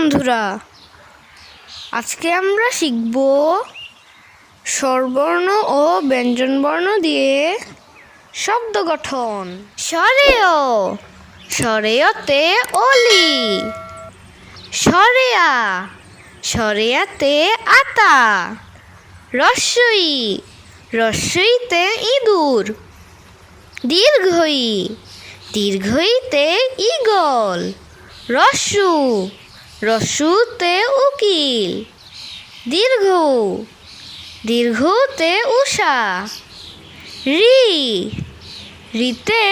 বন্ধুরা, আজকে আমরা শিখব স্বরবর্ণ ও ব্যঞ্জনবর্ণ দিয়ে শব্দ গঠন। স্বরেয়, স্বরেয়তে অলি, স্বরেয়া, স্বরেয়াতে আতা, রস্যই, রস্যইতে ইঁদুর, দীর্ঘই, দীর্ঘইতে ইগল রস্যু রস্যুতে উকিল, দীর্ঘ দীর্ঘতে উষা, রি, রিতে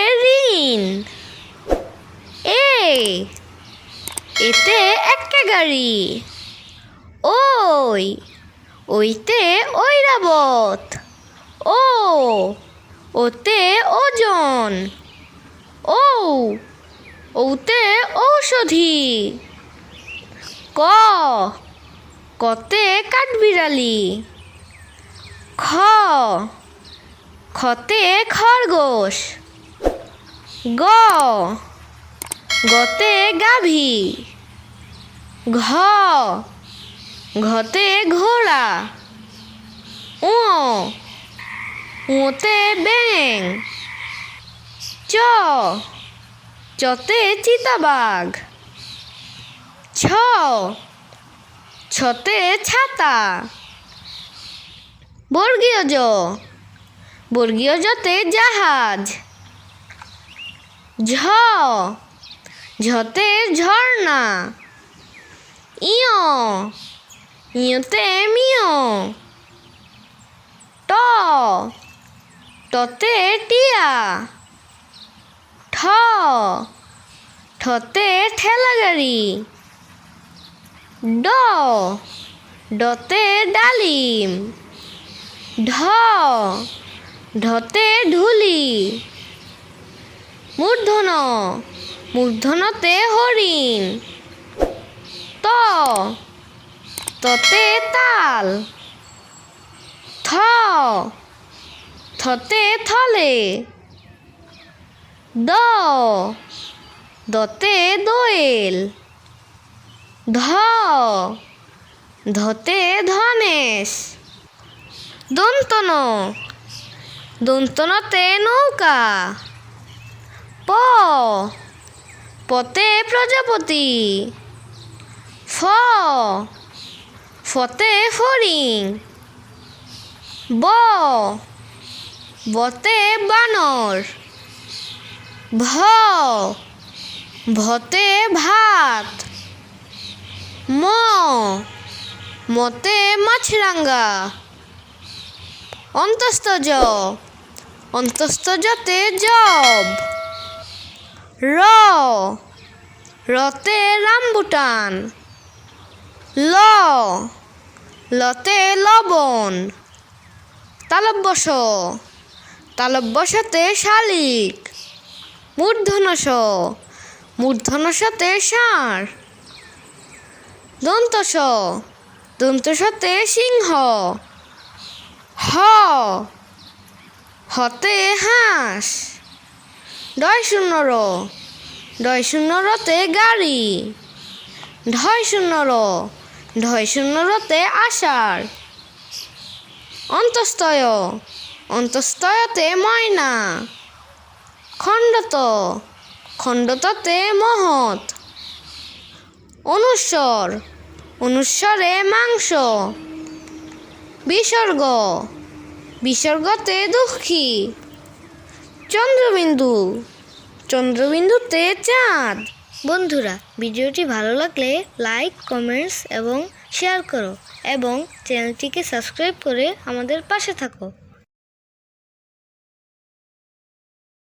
ঋণ, এ, এতে একে গাড়ি, ওই, ওইতে ঐরাবত, ও, ওতে ওজন ও ওতে ঔষধি। ক? কতে কাঠবিড়ালি। খ? খতে খরগোশ। গ? গতে গাভী। ঘ? ঘতে ঘোড়া। ও উঁতে ব্যাং চ? চতে চিতাবাঘ। ছ ছতে ছাতা। বর্গীয় জ, বর্গীয় জতে জাহাজ। ঝ, ঝতে ঝর্ণা। ইয়, ইয়তে মিয়। ট টতে টিয়া। ঠ, ঠতে ঠেলা গাড়ি ড। ডতে ডালিম। ঢ। ঢতে ঢুলি মূর্ধন। মূর্ধনতে হরিণ। ত। ততে তাল। থ। থতে থলে। দ। দতে দোয়েল। ধ, ধতে ধনেশ, দন্তন, দন্তনতে নৌকা, প, পতে প্রজাপতি, ফ, ফতে ফড়িং, ব, বতে বানর, ভ, ভতে ভাত। ম, মতে মাছরাঙ্গা। অন্তস্থ জ অন্তস্থ জতে জব। র, রতে রামবুটান। ল, লতে লবণ। তালব্যস, তালব্যসতে শালিক। মূর্ধনস মূর্ধনসতে ষাঁড়। দন্তস দন্তসতে সিংহ। হ। হতে হাঁস। ডয় শূন্য র। ডয় শূন্য রতে গাড়ি। ঢয় শূন্য র। ঢয় শূন্য রতে আষাঢ়। অন্তস্তয় অন্তস্তয়তে ময়না। খণ্ডত। খণ্ডততে মহৎ। অনুস্বর অনুস্বরে মাংস। বিসর্গ। বিসর্গতে দুঃখী। চন্দ্রবিন্দু। চন্দ্রবিন্দুতে চাঁদ। বন্ধুরা, ভিডিওটি ভালো লাগলে লাইক, কমেন্টস এবং শেয়ার করো এবং চ্যানেলটিকে সাবস্ক্রাইব করে আমাদের পাশে থাকো।